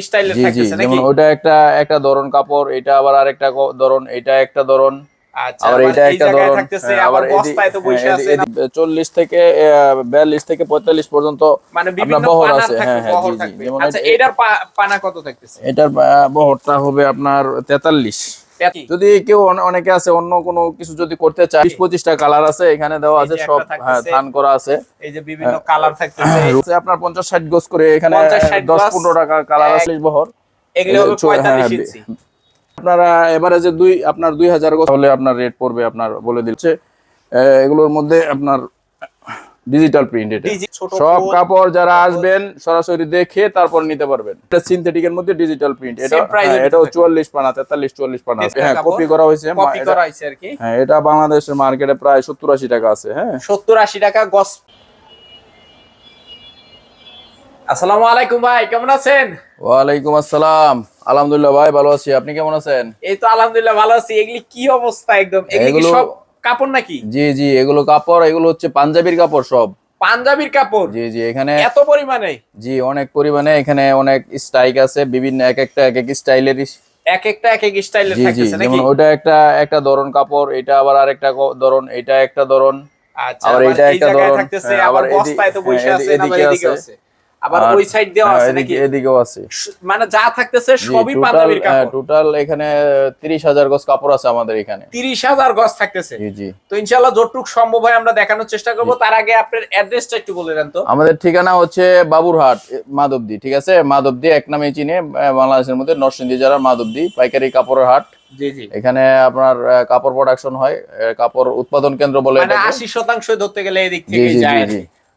স্টাইলের থাকতেছে নাকি? ওটা একটা একটা ধরন কাপড় এটা আবার আরেকটা ধরন এটা একটা ধরন আচ্ছা আবার এটা একটা ধরন হ্যাঁ, আবার বস্তায় তো বসে হ্যাঁ, আছে এদিক- এদিক চল্লিশ থেকে বিয়াল্লিশ থেকে পঁয়তাল্লিশ পর্যন্ত মানে বিভিন্ন বহর আছে হ্যাঁ হ্যাঁ আচ্ছা এটার পানা কত থাকতেছে? এটার বহরটা হবে আপনার তেতাল্লিশ তেতাল্লিশ। যদি কেউ অনেকে আছে অন্য কোনো কিছু যদি করতে চায় বিশ পঁচিশটা কালার আছে এখানে দেওয়া আছে সব। হ্যাঁ থান করা আছে। এই যে বিভিন্ন কালার থাকতেছে আপনার পঞ্চাশ ষাট গোস করে এখানে দশ পনেরো টাকা কালার আছে বহর। যে হ্যাঁ, হ্যাঁ, আপনারা এভারেজে দুই আপনার দুই হাজার গোস হলে আপনার রেট পড়বে আপনার বলে দিচ্ছে। এগুলোর মধ্যে আপনার ডিজিটাল প্রিন্ট এটা। সব কাপড় যারা আসবেন সরাসরি দেখে তারপর নিতে পারবেন। এটা সিনথেটিক এর মধ্যে ডিজিটাল প্রিন্ট এটা হ্যাঁ, ভিতরে। চুয়াল্লিশ পানা তেতাল্লিশ চুয়াল্লিশ পানা হ্যাঁ কপি করা হয়েছে। কপি করা হয়েছে আর কি। হ্যাঁ এটা বাংলাদেশের মার্কেটে প্রায় সত্তর আশি টাকা আছে। হ্যাঁ। সত্তর আশি টাকা গস আসসালামু আলাইকুম ভাই কেমন আছেন? ওয়ালাইকুম আসসালাম। আলহামদুলিল্লাহ ভাই ভালো আছি। আপনি কেমন আছেন? এই তো আলহামদুলিল্লাহ ভালো আছি। এগুলি কি অবস্থা একদম? এগুলি সব কাপড় নাকি? জি জি এগুলো কাপড় এগুলো হচ্ছে পাঞ্জাবির কাপড় সব। পাঞ্জাবির কাপড়? জি জি এখানে এত পরিমাণে? জি অনেক পরিমাণে এখানে অনেক স্টাইক আছে বিভিন্ন এক একটা এক এক স্টাইলের এক একটা এক এক স্টাইলের জি জি থাকতেছে নাকি? ওটা একটা একটা ধরন কাপড় এটা আবার আরেকটা ক- ধরন এটা একটা ধরন। আচ্ছা আবার আবার এটা একটা ধরন, আবার আবার বস্তায় তো বসে আছে এদিকে আছে। আবার ওই সাইড দেওয়া হ্যাঁ, আছে নাকি? এদিকেও আছে। মানে যা থাকতেছে সবই পাঞ্জাবির কাপড়। টোটাল এখানে তিরিশ হাজার গজ কাপড় আছে আমাদের এখানে। তিরিশ হাজার গজ থাকতেছে। জি জি। তো ইনশাল্লাহ যতটুক সম্ভব হয় আমরা দেখানোর চেষ্টা করব। তার আগে আপনার অ্যাড্রেসটা একটু বলে দেন তো। আমাদের ঠিকানা হচ্ছে বাবুরহাট মাধবদী ঠিক আছে? মাধবদী এক নামে চিনে বাংলাদেশের মধ্যে নরসিংদী জেলার মাধবদী পাইকারি কাপড়ের হাট। এখানে আপনার কাপড় প্রোডাকশন হয় কাপড় উৎপাদন কেন্দ্র বলে মানে। আশি শতাংশ ধরতে গেলে এদিক থেকে যায়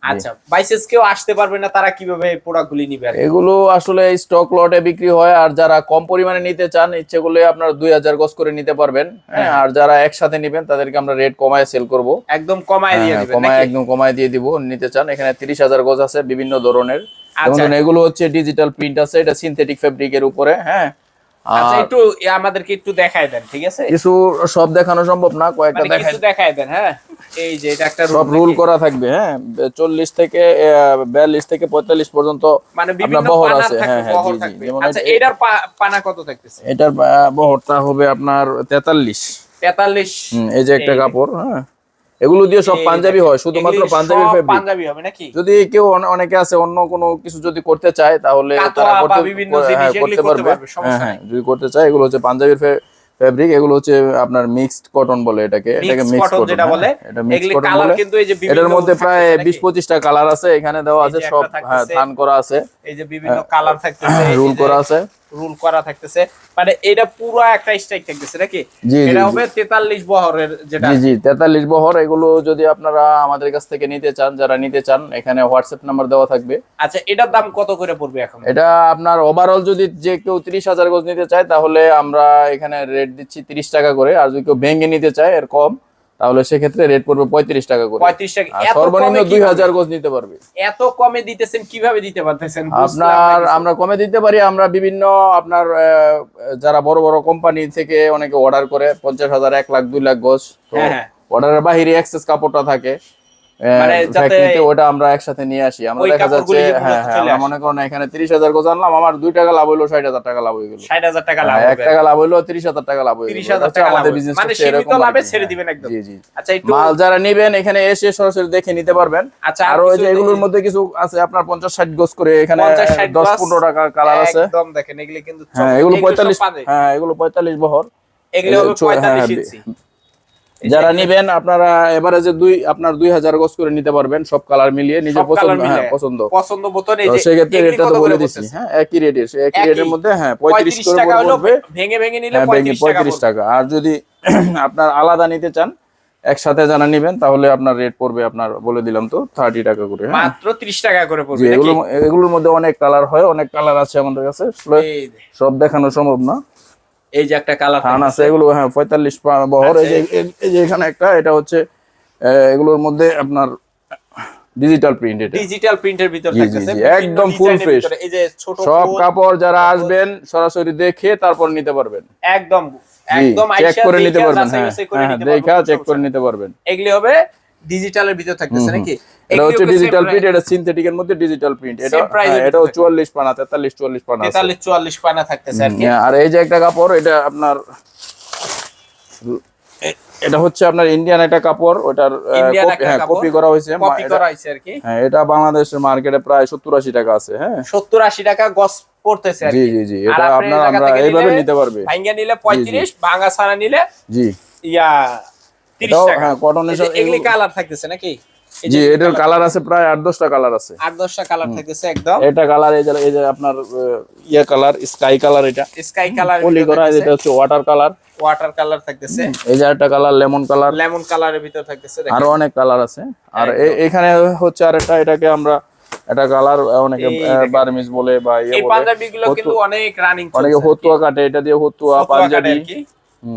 আচ্ছা বাইসেস কেউ আসতে পারবে না তারা কীভাবে প্রোডাক্ট গুলি নিবে এগুলো আসলে স্টক লটে বিক্রি হয় আর যারা কম পরিমাণে নিতে চান ইচ্ছে করলে আপনার দুই হাজার গজ করে নিতে পারবেন হ্যাঁ? আর যারা একসাথে নিবেন তাদেরকে আমরা রেট কমায় সেল করব। একদম কমায় দিয়ে হ্যাঁ, কমায় একদম কমায় দিয়ে দিব নিতে চান। এখানে তিরিশ হাজার গজ আছে বিভিন্ন ধরনের। আচ্ছা। এগুলো হচ্ছে ডিজিটাল প্রিন্ট আছে এটা সিনথেটিক ফেব্রিকের উপরে হ্যাঁ? আচ্ছা একটু আমাদেরকে একটু দেখায় দেন ঠিক আছে? কিছু সব দেখানো সম্ভব না কয়েকটা মানে কিছু দেখায় দেন হ্যাঁ? এই যে এটা একটা সব রুল করা থাকবে হ্যাঁ? চল্লিশ থেকে বিয়াল্লিশ থেকে পঁয়তাল্লিশ পর্যন্ত মানে বিভিন্ন বহর আছে হ্যাঁ হ্যাঁ আচ্ছা এটার পানা কত থাকতেছে? এটার বহরটা হবে আপনার তেতাল্লিশ। তেতাল্লিশ। হুম, এই যে একটা কাপড় হ্যাঁ? এগুলো দিয়ে সব পাঞ্জাবি হয় শুধুমাত্র পাঞ্জাবি হবে নাকি? যদি কেউ অনেকে আছে অন্য কোনো কিছু যদি করতে চায় তাহলে তারা করতে হ্যাঁ, করতে পারবে। হ্যাঁ হ্যাঁ যদি করতে চায় এগুলো হচ্ছে পাঞ্জাবির ফেব্রিক এগুলো হচ্ছে আপনার মিক্সড কটন বলে এটাকে। এটাকে মিক্স মিক্স কটন যেটা বলে? এটা মিক্স কটন বলে। কিন্তু এই যে এটার মধ্যে প্রায় থাকতেছে নাকি? বিশ পঁচিশটা কালার আছে এখানে দেওয়া আছে সব হ্যাঁ। থান করা আছে। এই যে বিভিন্ন কালার থাকতেছে রুল করা আছে। রুল করা থাকতেছে। মানে এটা পুরো একটা স্ট্রাইক থাকতেছে নাকি? এটা হবে তেতাল্লিশ বহরের যেটা জি জি তেতাল্লিশ বহর এগুলো যদি আপনারা আমাদের কাছ থেকে নিতে চান যারা নিতে চান এখানে হোয়াটসঅ্যাপ নাম্বার দেওয়া থাকবে। আচ্ছা এটার দাম কত করে পড়বে এখন? এটা আপনার ওভারঅল যদি যে কেউ তিরিশ হাজার গজ নিতে চায় তাহলে আমরা এখানে রেট দিচ্ছি তিরিশ টাকা করে। আর যদি কেউ ভেঙে নিতে চায় এর কম। তাহলে সেক্ষেত্রে রেট পড়বে পঁয়ত্রিশ টাকা করে। পঁয়ত্রিশ টাকা। সর্বনিম্ন দুই হাজার গোজ নিতে পারবে। এত কমে দিতেছেন কীভাবে দিতে পারতেছেন? আপনার আমরা কমে দিতে পারি আমরা বিভিন্ন আপনার যারা বড় বড় কোম্পানি থেকে অনেকে অর্ডার করে পঞ্চাশ হাজার এক লাখ দুই লাখ গজ। তো হ্যাঁ, হ্যাঁ। অর্ডারের বাহিরে এক্সেস কাপড়টা থাকে। ফ্যাক্টরিতে ওটা আমরা একসাথে নিয়ে আসি। আমরা দেখা যাচ্ছে হ্যাঁ হ্যাঁ আমরা মনে করেন এখানে তিরিশ হাজার গজ আনলাম আমার দুই টাকা লাভ হইল ষাট হাজার টাকা লাভ হয়ে গেল। ষাট হাজার টাকা লাভ হ্যাঁ, এক টাকা লাভ হইল তিরিশ হাজার টাকা লাভ হয়ে তিরিশ হাজার টাকা আমাদের বিজনেস মানে সীমিত লাভে ছেড়ে দিবেন একদম। জি জি। আচ্ছা মাল যারা নিবেন এখানে এসে সরাসরি দেখে নিতে পারবেন। আচ্ছা আর এই যে এগুলোর মধ্যে কিছু আছে আপনার পঞ্চাশ ষাট গোস করে এখানে দশ পনেরো টাকা কালার আছে। একদম দেখেন এগুলি কিন্তু হ্যাঁ এগুলো পঁয়তাল্লিশ হ্যাঁ এগুলো পঁয়তাল্লিশ বহর। এগুলো হবে হ্যাঁ, পঁয়তাল্লিশ ইঞ্চি। যারা নিবেন আপনারা এভারেজে দুই আপনার দুই হাজার গজ করে নিতে পারবেন সব কালার মিলিয়ে নিজের পছন্দ হ্যাঁ পছন্দ। পছন্দ মতন এই তো যে সেক্ষেত্রে রেটটা তো বলে দিচ্ছি হ্যাঁ একই একই। রেটের মধ্যে হ্যাঁ পঁয়ত্রিশ 35 করে পড়বে ভেঙে ভেঙে নিলে হ্যাঁ পঁয়ত্রিশ টাকা আর যদি আপনার আলাদা নিতে চান একসাথে যারা নিবেন তাহলে আপনার রেট পড়বে আপনার বলে দিলাম তো থার্টি টাকা করে হ্যাঁ। মাত্র 30 টাকা করে পড়বে এগুলো এগুলোর মধ্যে অনেক কালার হয় অনেক কালার আছে আমাদের কাছে। সব দেখানো সম্ভব না। এই যে একটা কালার থান আছে এগুলো হ্যাঁ পঁয়তাল্লিশ বহর। এই যে এই- যে এখানে একটা এটা হচ্ছে এগুলোর মধ্যে আপনার ডিজিটাল প্রিন্ট এটা। ডিজিটাল প্রিন্টের ভিতর থাকতেছে একদম full ডিজাইনের এই যে ছোট সব কাপড় যারা আসবেন সরাসরি দেখে তারপর নিতে পারবেন। একদম একদম চেক করে নিতে পারবেন হ্যাঁ হ্যাঁ নিতে দেখা চেক করে নিতে পারবেন। এগুলি হবে ডিজিটালের ভিতরে থাকতেছে নাকি? এটা হচ্ছে ডিজিটাল প্রিন্ট এটা সিনথেটিকের মধ্যে ডিজিটাল প্রিন্ট এটা এর হ্যাঁ, ভিতরে। চুয়াল্লিশ পানা তেতাল্লিশ চুয়াল্লিশ পানা আছে। তেতাল্লিশ চুয়াল্লিশ পানা থাকতেছে আর কি। হ্যাঁ, আর এই যে একটা কাপড় এটা আপনার এটা হচ্ছে আপনার ইন্ডিয়ান একটা কাপড় ওটার একটা কপি করা হয়েছে। কপি করা হয়েছে আর কি। হ্যাঁ এটা বাংলাদেশের মার্কেটে প্রায় সত্তর আশি টাকা আছে হ্যাঁ। সত্তর আশি টাকা গস পড়তেছে আর জি কি। জি জি আর এটা আপনার আমরা এইভাবে নিতে পারবে। ভাঙ্গা নিলে পঁয়ত্রিশ ভাঙ্গা ছাড়া নিলে জি। ইয়া তিরিশ এটাও টাকা। হ্যাঁ কটনের এই এগুলি কালার থাকতেছে নাকি? জি এটার কালার আছে প্রায় আট দশটা কালার আছে। আট দশটা কালার থাকতেছে একদম। এটা কালার এই যে আপনার আহ, ইয়ে কালার স্কাই কালার এটা। স্কাই কালার পলি করা এটা হচ্ছে ওয়াটার কালার ওয়াটার কালার থাকতেছে। এই যে একটা কালার লেমন কালার লেমন কালারের ভিতর থাকতেছে আরও অনেক কালার আছে। আর এখানে হচ্ছে আরেকটা এটাকে আমরা এটা কালার অনেকে বার্মিজ বলে বা ইয়ে বলে। কিন্তু অনেক রানিং অনেকে হতুয়া কাটে এটা দিয়ে হতুয়া পাঞ্জাবি।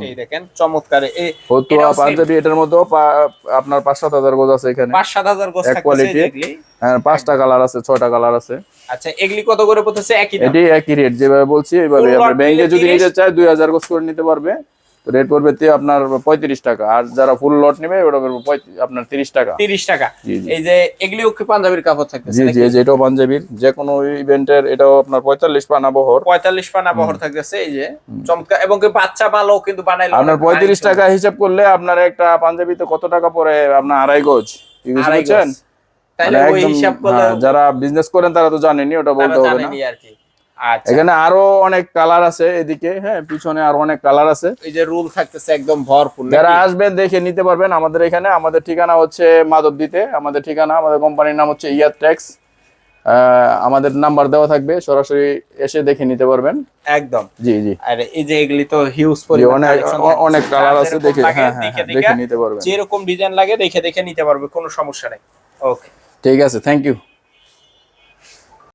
এই দেখেন চমৎকার। এই ফতুয়া পাঞ্জাবি এটার মধ্যেও পা- আপনার পাঁচ সাত হাজার গোজ আছে এখানে। পাঁচ সাত হাজার থাকছে এগুলি হ্যাঁ পাঁচটা কালার আছে ছয়টা কালার আছে। আচ্ছা এগুলি কত করে পড়তেছে? একই দাম। এটি একই রেট যেভাবে বলছি এইভাবে আপনি ব্যাংকে যদি 30 নিতে চায় দুই হাজার গোজ করে নিতে পারবে। রেট পড়বে আপনার পঁয়ত্রিশ টাকা। আর যারা ফুল লট নেবে ওটা পড়বে আপনার তিরিশ টাকা। তিরিশ টাকা। এই যে এগুলিও কি পাঞ্জাবির কাপড় থাকতেছে জি জি এটাও পাঞ্জাবির। যে কোনো ইভেন্টের এটাও আপনার পঁয়তাল্লিশ পানা বহর। পঁয়তাল্লিশ পানা বহর থাকতেছে এই যে চমৎকার। এবং বাচ্চা মালও কিন্তু বানাইলে আপনার পঁয়ত্রিশ টাকা হিসাব করলে আপনার একটা পাঞ্জাবিতে কত টাকা পড়ে আপনার আড়াই গজ। তাইলে মানে ওই হিসাব হ্যাঁ, যারা বিজনেস করেন তারা তো জানেনি ওটা বলতে হবে না। আর কি। এখানে আরও অনেক কালার আছে এদিকে হ্যাঁ পিছনে আরও অনেক কালার আছে। এই যে রুল থাকতেছে একদম ভরপুর যারা আসবেন দেখে নিতে পারবেন আমাদের এখানে। আমাদের ঠিকানা হচ্ছে মাধবদীতে। আমাদের ঠিকানা আমাদের কোম্পানির নাম হচ্ছে ইয়ার ট্যাক্স আমাদের নাম্বার দেওয়া থাকবে সরাসরি এসে দেখে নিতে পারবেন। একদম। জি জি। আর এই যে এগুলি তো হিউজ পরিমাণ অনেক। কালার আছে দেখে হ্যাঁ দেখে হ্যাঁ, দেখে দেখে নিতে পারবেন। যেরকম ডিজাইন লাগে দেখে দেখে নিতে পারবে কোনো সমস্যা নেই। ওকে ঠিক আছে থ্যাংক ইউ